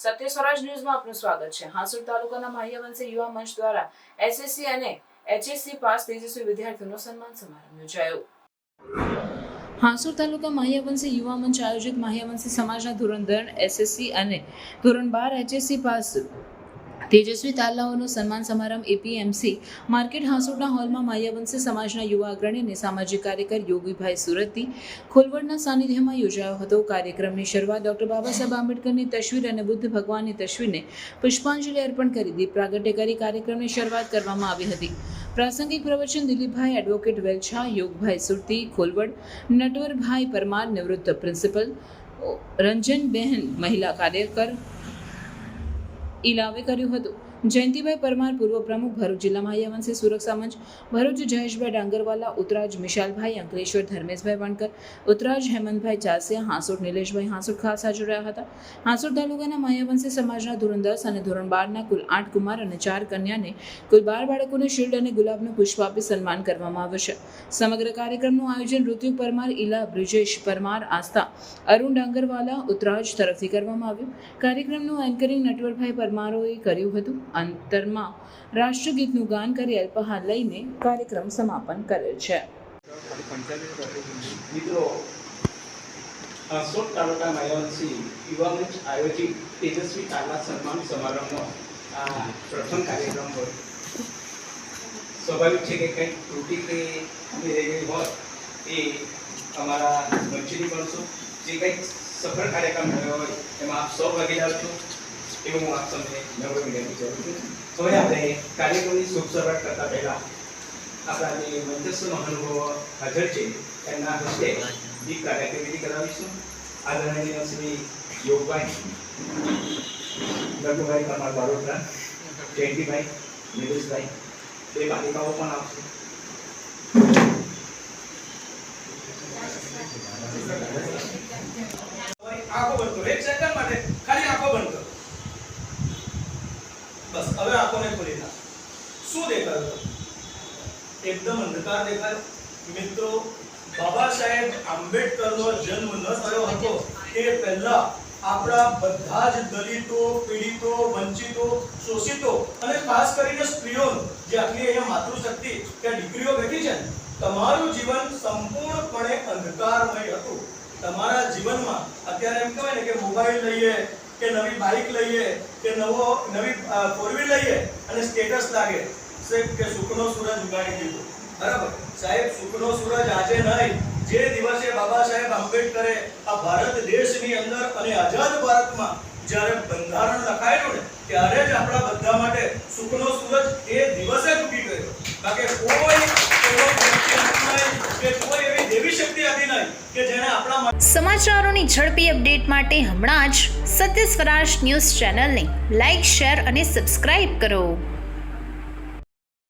સત્ય સ્વરાજ ન્યૂઝમાં આપનું સ્વાગત છે. હાંસુર તાલુકાના માહ્યવંશી યુવા મંચ દ્વારા એસએસસી અને એચએસસી પાસ તેજસ્વી વિદ્યાર્થીઓનો સન્માન સમારંભ યોજાયો. હાંસુર તાલુકા માહ્યવંશી યુવા મંચ આયોજિત માહ્યવંશી સમાજના ધોરણ દર એસએસસી અને ધોરણ બાર એચએસસી પાસ તેજસ્વી તાલાઓનો સન્માન સમારંભ એપીએમસી માર્કેટ હાંસોટના હોલમાં માયાવંશી સમાજના યુવા અગ્રણી અને સામાજિક કાર્યકર યોગીભાઈ સુરતી, ખોલવડના સાનિધ્યમાં યોજાયો હતો કાર્યક્રમની શરૂઆત ડોક્ટર બાબા સાહેબ આંબેડકરની તસવીર અને બુદ્ધ ભગવાનની તસવીરને પુષ્પાંજલિ અર્પણ કરી દીપ પ્રાગટ્ય કરી કાર્યક્રમની શરૂઆત કરવામાં આવી હતી. પ્રાસંગિક પ્રવચન દિલીપભાઈ એડવોકેટ વેલછા, યોગભાઈ સુરતી, ખોલવડ, નટવરભાઈ પરમાર નિવૃત્ત પ્રિન્સિપલ રંજનબહેન મહિલા કાર્યકર ઇલાવે કર્યું હતું. જયંતિભાઈ પરમાર પૂર્વ પ્રમુખ ભરૂચ જિલ્લા માહ્યવંશી સુરક્ષા મંચ, ભરૂચ જયેશભાઈ ડાંગરવાલા ઉત્તરાજ મિશાલભાઈ, અંકલેશ્વર ધર્મેશભાઈ વણકર ઉત્તરાજ હેમંતભાઈ ચાસિયા હાંસોડ નિલેશભાઈ હાંસોડ ખાસ હાજર રહ્યા હતા. હાંસોડ તાલુકાના માહ્યવંશી સમાજના ધોરણ દસ અને ધોરણ બારના કુલ આઠ કુમાર અને ચાર કન્યાને કુલ બાર બાળકોને શિલ્ડ અને ગુલાબનું પુષ્પ આપી સન્માન કરવામાં આવશે સમગ્ર કાર્યક્રમનું આયોજન ઋત્યુ પરમાર ઇલા બ્રિજેશ પરમાર, આસ્થા અરુણ ડાંગરવાલા ઉત્તરાજ તરફથી કરવામાં આવ્યું. કાર્યક્રમનું એન્કરિંગ નટવરભાઈ પરમારોએ કર્યું હતું. અંતરમાં રાષ્ટ્રગીતનું ગાન કરી અલ્પહાર લઈને કાર્યક્રમ સમાપન કરેલ છે. યુવા મંચ આયોજિત તેજસ્વી તાલા સન્માન સમારંભનો આ પ્રથમ કાર્યક્રમ હોય. સ્વાભાવિક છે કે કંઈક ત્રુટિ કે રહી ગઈ હોય એ અમારા મંચની બનશો જે કંઈક સફળ કાર્યક્રમ થયો હોય, એમાં આપ સૌ ભાગીદાર છો. એવું હું આપ સૌને નમ્ર વિનંતી કરું છું. હવે આપણે કાર્યક્રમની શુભ શરૂઆત કરતા પહેલા આપણા જે મંચસ્થ મહાનુભાવો હાજર છે. એમના હસ્તે દીપ કાર્યક્રમ કરાવીશું. આદરણીય શ્રી યોગભાઈ રઘુભાઈ પરમાર બારોટરા, જયંતિભાઈ, નિલેશભાઈ, બે બાલિકાઓ પણ આવશે. આંખો બંધ કરો એક સેકન્ડ માટે ખાલી આંખો બંધ કરો બસ હવે આંખોને ખોલી નાખો દેખાયું એકદમ અંધકાર દેખાયો. મિત્રો, બાબા સાહેબ આંબેડકરનો જન્મ ન થયો હતો, એ પહેલા આપણા બધા જ દલિતો, પીડિતો, વંચિતો, શોષિતો અને ખાસ કરીને સ્ત્રીઓ જે આટલી અહીંયા માતૃશક્તિ કે દીકરીઓ બેઠી છે તમારું જીવન સંપૂર્ણપણે અંધકારમય હતું. તમારા જીવનમાં અત્યારે એમ કહેવાય ને કે મોબાઈલ લઈએ, કે નવી બાઇક લઈએ, કે નવો, નવી ફોર લઈએ અને સ્ટેટસ લાગે. કે સુખનો સૂરજ ઉગાડી દીધો. બરાબર? સાહેબ, સુખનો સૂરજ આજે નહીં, જે દિવસે બાબા સાહેબ આંબેડકરે આ ભારત દેશની અંદર અને આઝાદ ભારતમાં જ્યારે બંધારણ લખાયેલું ને, ત્યારે જ આપણા બધા માટે સુખનો સૂરજ એ દિવસે ઉગી ગયો. બાકી કોઈ સમાચારોની ઝડપી અપડેટ માટે હમણાં જ સત્ય સ્વરાજ ન્યૂઝ ચેનલને લાઇક શેર અને સબસ્ક્રાઇબ કરો.